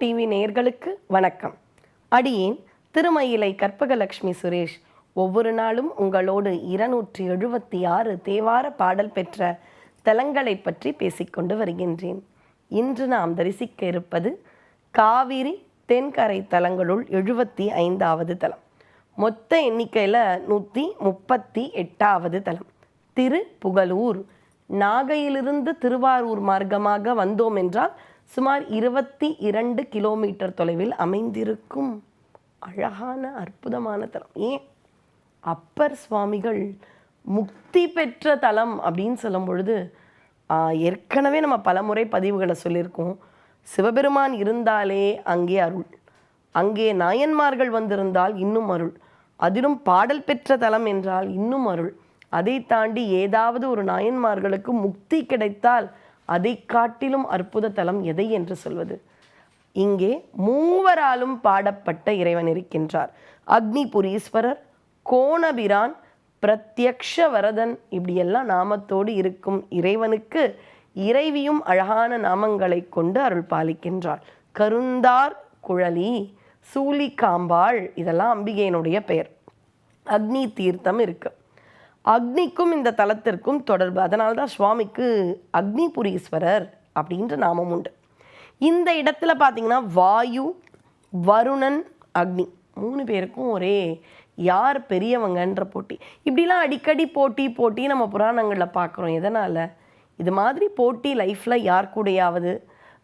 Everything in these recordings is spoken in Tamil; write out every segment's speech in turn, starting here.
டிவி நேயர்களுக்கு வணக்கம். அடியேன் திருமயிலை கற்பகலட்சுமி சுரேஷ். ஒவ்வொரு நாளும் உங்களோடு இருநூற்றி எழுபத்தி ஆறு தேவார பாடல் பெற்ற தலங்களை பற்றி பேசிக்கொண்டு வருகின்றேன். இன்று நாம் தரிசிக்க இருப்பது காவிரி தென்கரை தலங்களுள் எழுபத்தி ஐந்தாவது தலம். மொத்த எண்ணிக்கையில் நூற்றி முப்பத்தி எட்டாவது தலம். திரு திருப்புகலூர். நாகையிலிருந்து திருவாரூர் மார்க்கமாக வந்தோம் என்றால் சுமார் இருபத்தி இரண்டு கிலோமீட்டர் தொலைவில் அமைந்திருக்கும் அழகான அற்புதமான தலம். ஏன்? அப்பர் சுவாமிகள் முக்தி பெற்ற தலம் அப்படின்னு சொல்லும் பொழுது ஏற்கனவே நம்ம பலமுறை பதிவுகளை சொல்லியிருக்கோம். சிவபெருமான் இருந்தாலே அங்கே அருள். அங்கே நாயன்மார்கள் வந்திருந்தால் இன்னும் அருள். அதிலும் பாடல் பெற்ற தலம் என்றால் இன்னும் அருள். அதை தாண்டி ஏதாவது ஒரு நாயன்மார்களுக்கு முக்தி கிடைத்தால் அதை காட்டிலும் அற்புத தலம் எதை என்று சொல்வது? இங்கே மூவராலும் பாடப்பட்ட இறைவன் இருக்கின்றார். அக்னிபுரீஸ்வரர் கோணபிரான் பிரத்யக்ஷ வரதன் இப்படியெல்லாம் நாமத்தோடு இருக்கும் இறைவனுக்கு இறைவியும் அழகான நாமங்களை கொண்டு அருள் பாலிக்கின்றாள் கருந்தார் குழலி சூலிகாம்பாள் இதெல்லாம் அம்பிகையினுடைய பெயர். அக்னி தீர்த்தம் இருக்கு. அக்னிக்கும் இந்த தலத்திற்கும் தொடர்பு. அதனால்தான் சுவாமிக்கு அக்னிபுரீஸ்வரர் அப்படின்ற நாமம் உண்டு. இந்த இடத்துல பார்த்தீங்கன்னா வாயு வருணன் அக்னி மூணு பேருக்கும் ஒரே யார் பெரியவங்கன்ற போட்டி. இப்படிலாம் அடிக்கடி போட்டி போட்டி நம்ம புராணங்களில் பார்க்குறோம் எதனால்? இது மாதிரி போட்டி லைஃப்பில் யார் கூடயாவது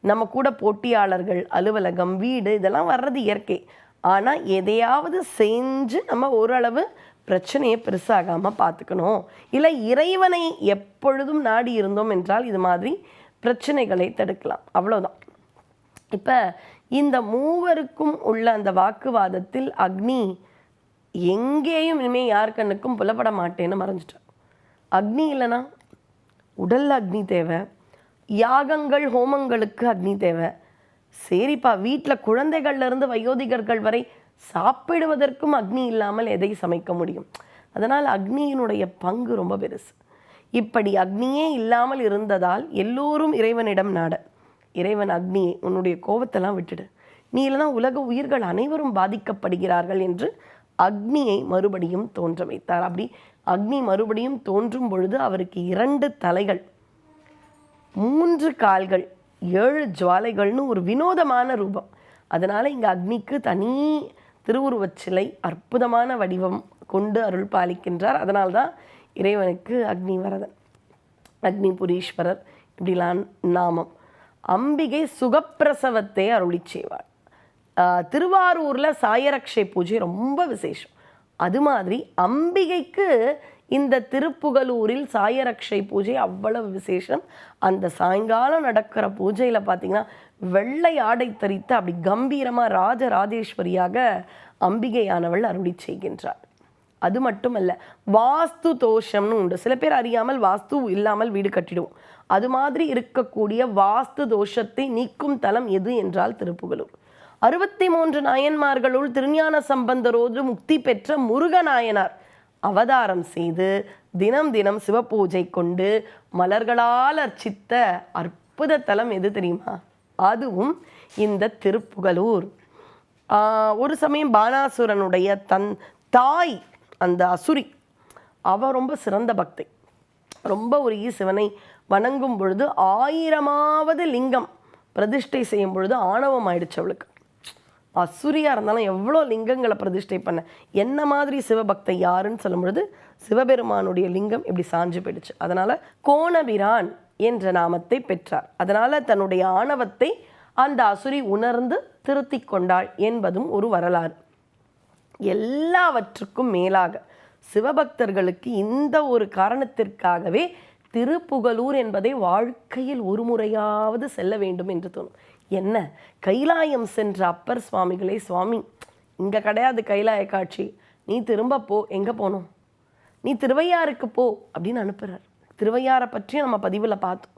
நம்ம கூட போட்டியாளர்கள் அலுவலகம் வீடு இதெல்லாம் வர்றது இயற்கை. ஆனால் எதையாவது செஞ்சு நம்ம ஓரளவு பிரச்சனையை பெருசாகாமல் பார்த்துக்கணும் இல்லை இறைவனை எப்பொழுதும் நாடி இருந்தோம் என்றால் இது மாதிரி பிரச்சனைகளை தடுக்கலாம். அவ்வளோதான் இப்போ இந்த மூவருக்கும் உள்ள அந்த வாக்குவாதத்தில் அக்னி எங்கேயும் இனிமேல் யார் கண்ணுக்கும் புலப்பட மாட்டேன்னு மறைஞ்சிட்டார் அக்னி இல்லைன்னா உடல் அக்னி தேவை யாகங்கள் ஹோமங்களுக்கு அக்னி தேவை. சரிப்பா வீட்டில் குழந்தைகள்ல இருந்து வயோதிகர்கள் வரை சாப்பிடுவதற்கும் அக்னி இல்லாமல் எதை சமைக்க முடியும்? அதனால் அக்னியினுடைய பங்கு ரொம்ப பெருசு. இப்படி அக்னியே இல்லாமல் இருந்ததால் எல்லோரும் இறைவனிடம் நாட. இறைவன் அக்னியை உன்னுடைய கோபத்தெல்லாம் விட்டுடு. நீ இல்லைனா உலக உயிர்கள் அனைவரும் பாதிக்கப்படுகிறார்கள் என்று அக்னியை மறுபடியும் தோன்ற வைத்தார். அப்படி அக்னி மறுபடியும் தோன்றும் பொழுது அவருக்கு இரண்டு தலைகள் மூன்று கால்கள் ஏழு ஜுவாலைகள்னு ஒரு வினோதமான ரூபம். அதனால் இங்கே அக்னிக்கு தனி திருவுருவச் சிலை அற்புதமான வடிவம் கொண்டு அருள் பாலிக்கின்றார். அதனால்தான் இறைவனுக்கு அக்னி வரதன் அக்னிபுரீஸ்வரர் இப்படிலாம் நாமம். அம்பிகை சுகப்பிரசவத்தை அருளி செய்வாள் ஆஹ் திருவாரூர்ல சாயரக்ஷை பூஜை ரொம்ப விசேஷம். அது மாதிரி அம்பிகைக்கு இந்த திருப்புகலூரில் சாயரக்ஷை பூஜை அவ்வளவு விசேஷம். அந்த சாயங்காலம் நடக்கிற பூஜையில் பார்த்தீங்கன்னா வெள்ளை ஆடை தரித்து அப்படி கம்பீரமாக ராஜராஜேஸ்வரியாக அம்பிகையானவள் அருளி செய்கின்றார் அது மட்டுமல்ல வாஸ்து தோஷம்னு உண்டு. சில பேர் அறியாமல் வாஸ்து இல்லாமல் வீடு கட்டிடுவோம். அது மாதிரி இருக்கக்கூடிய வாஸ்து தோஷத்தை நீக்கும் தலம் எது என்றால் திருப்புகலூர். அறுபத்தி மூன்று நாயன்மார்களுள் திருஞான சம்பந்தரோடு முக்தி பெற்ற முருகநாயனார். அவதாரம் செய்து தினம் தினம் சிவபூஜை கொண்டு மலர்களால் அர்ச்சித்த அற்புத தலம் எது தெரியுமா? அதுவும் இந்த திருப்புகலூர். ஒரு சமயம் பானாசுரனுடைய தன் தாய் அந்த அசுரி அவ ரொம்ப சிறந்த பக்தை. ரொம்ப ஒரு ஈ சிவனை வணங்கும் பொழுது ஆயிரமாவது லிங்கம் பிரதிஷ்டை செய்யும் பொழுது ஆணவம் ஆயிடுச்சு அவளுக்கு. அசுரியா இருந்தாலும் எவ்வளோ லிங்கங்களை பிரதிஷ்டை பண்ண என்ன மாதிரி சிவபக்தை யாருன்னு சொல்லும் பொழுது சிவபெருமானுடைய லிங்கம் இப்படி சாஞ்சு போயிடுச்சு. அதனால கோணபிரான் என்ற நாமத்தை பெற்றார். அதனால தன்னுடைய ஆணவத்தை அந்த அசுரி உணர்ந்து திருத்தி கொண்டாள் என்பதும் ஒரு வரலாறு. எல்லாவற்றுக்கும் மேலாக சிவபக்தர்களுக்கு இந்த ஒரு காரணத்திற்காகவே திருப்புகலூர் என்பதை வாழ்க்கையில் ஒரு முறையாவது செல்ல வேண்டும் என்று தோணும். என்ன? கைலாயம் சென்ற அப்பர் சுவாமிகளே சுவாமி இங்கே கிடையாது கைலாய காட்சி. நீ திரும்ப போ எங்கே போகணும் நீ திருவையாறுக்கு போ அப்படின்னு அனுப்புகிறார் திருவையாரை பற்றி நம்ம பதிவில் பார்த்தோம்.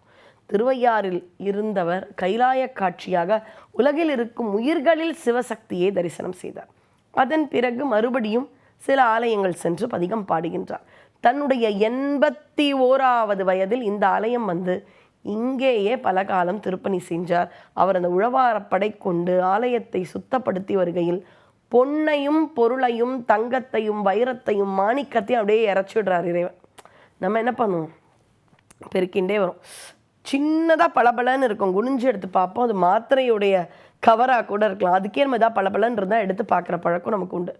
திருவையாறில் இருந்தவர் கைலாய காட்சியாக உலகில் இருக்கும் உயிர்களில் சிவசக்தியை தரிசனம் செய்தார். அதன் பிறகு மறுபடியும் சில ஆலயங்கள் சென்று பதிகம் பாடுகின்றார். தன்னுடைய எண்பத்தி ஓராவது வயதில் இந்த ஆலயம் வந்து இங்கேயே பல காலம் திருப்பணி செஞ்சார். அவர் அந்த உழவாரப்படை கொண்டு ஆலயத்தை சுத்தப்படுத்தி வருகையில் பொன்னையும் பொருளையும் தங்கத்தையும் வைரத்தையும் மாணிக்கத்தையும் அப்படியே இறச்சிடுறார் இறைவன். நம்ம என்ன பண்ணுவோம்? பெருக்கிண்டே வரும். சின்னதாக பளபளன்னு இருக்கும். குனிஞ்சு எடுத்து பார்ப்போம். அது மாத்திரையுடைய கவராக கூட இருக்கலாம். அதுக்கே நம்ம ஏதாவது பளபளன்னு இருந்தால் எடுத்து பார்க்குற பழக்கம் நமக்கு உண்டு.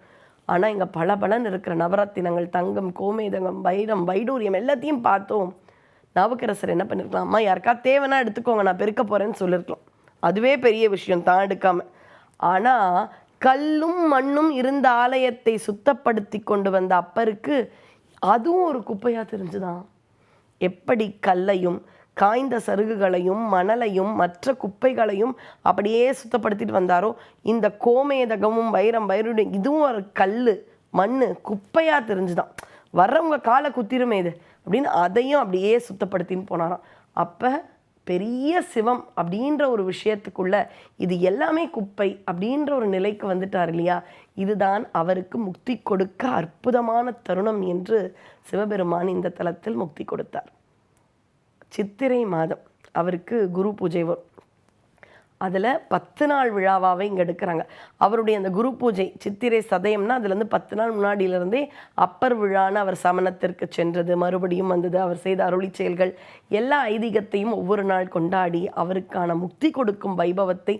ஆனால் இங்கே பளபளன்னு இருக்கிற நவரத்தினங்கள் தங்கம் கோமேதங்கம் வைரம் வைடூரியம் எல்லாத்தையும் பார்த்தோம். நாவுக்கரசர் என்ன பண்ணிருக்கலாம்? அம்மா யாருக்கா தேவைன்னா எடுத்துக்கோங்க நான் பெருக்க போகிறேன்னு சொல்லியிருக்கலாம் அதுவே பெரிய விஷயம் தான் எடுக்காம. ஆனால் கல்லும் மண்ணும் இருந்த ஆலயத்தை சுத்தப்படுத்தி கொண்டு வந்த அப்பருக்கு அதுவும் ஒரு குப்பையாக தெரிஞ்சுதான். எப்படி கல்லையும் காய்ந்த சருகுகளையும் மணலையும் மற்ற குப்பைகளையும் அப்படியே சுத்தப்படுத்திட்டு வந்தாரோ இந்த கோமேதகமும் வைரம் வைருடைய இதுவும் ஒரு கல் மண் குப்பையாக தெரிஞ்சுதான். வர்றவங்க காலை குத்திருமே இது அப்படின்னு அதையும் அப்படியே சுத்தப்படுத்தின்னு போனாராம். அப்போ பெரிய சிவம் அப்படின்ற ஒரு விஷயத்துக்குள்ள இது எல்லாமே குப்பை அப்படின்ற ஒரு நிலைக்கு வந்துட்டார் இல்லையா? இதுதான் அவருக்கு முக்தி கொடுக்க அற்புதமான தருணம் என்று சிவபெருமான் இந்த தலத்தில் முக்தி கொடுத்தார். சித்திரை மாதம் அவருக்கு குரு பூஜை வரும் அதில் பத்து நாள் விழாவாகவே இங்கே எடுக்கிறாங்க. அவருடைய அந்த குரு பூஜை சித்திரை சதயம்னா அதுலேருந்து பத்து நாள் முன்னாடியிலேருந்தே அப்பர் விழான்னு அவர் சமணத்திற்கு சென்றது மறுபடியும் வந்தது அவர் செய்த அருளி செயல்கள் எல்லா ஐதீகத்தையும் ஒவ்வொரு நாள் கொண்டாடி அவருக்கான முக்தி கொடுக்கும் வைபவத்தை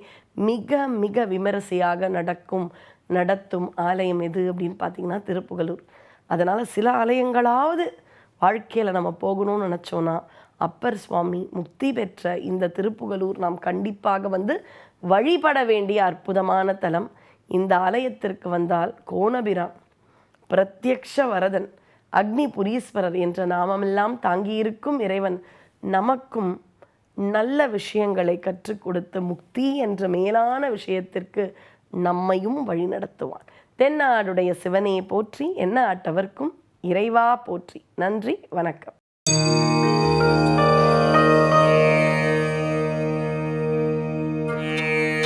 மிக மிக விமரிசையாக நடக்கும் நடத்தும் ஆலயம் எது அப்படின்னு பார்த்தீங்கன்னா திருப்புகலூர். அதனால் சில ஆலயங்களாவது வாழ்க்கையில் நம்ம போகணும்னு நினச்சோன்னா அப்பர் சுவாமி முக்தி பெற்ற இந்த திருப்புகலூர் நாம் கண்டிப்பாக வந்து வழிபட வேண்டிய அற்புதமான தலம். இந்த ஆலயத்திற்கு வந்தால் கோணபிரான் பிரத்யக்ஷ வரதன் அக்னி புரீஸ்வரர் என்ற நாமமெல்லாம் தாங்கியிருக்கும் இறைவன் நமக்கும் நல்ல விஷயங்களை கற்றுக் கொடுத்து முக்தி என்ற மேலான விஷயத்திற்கு நம்மையும் வழிநடத்துவான் தென்னாடுடைய சிவனையை போற்றி என்ன ஆட்டவர்க்கும் இறைவா போற்றி. நன்றி வணக்கம்.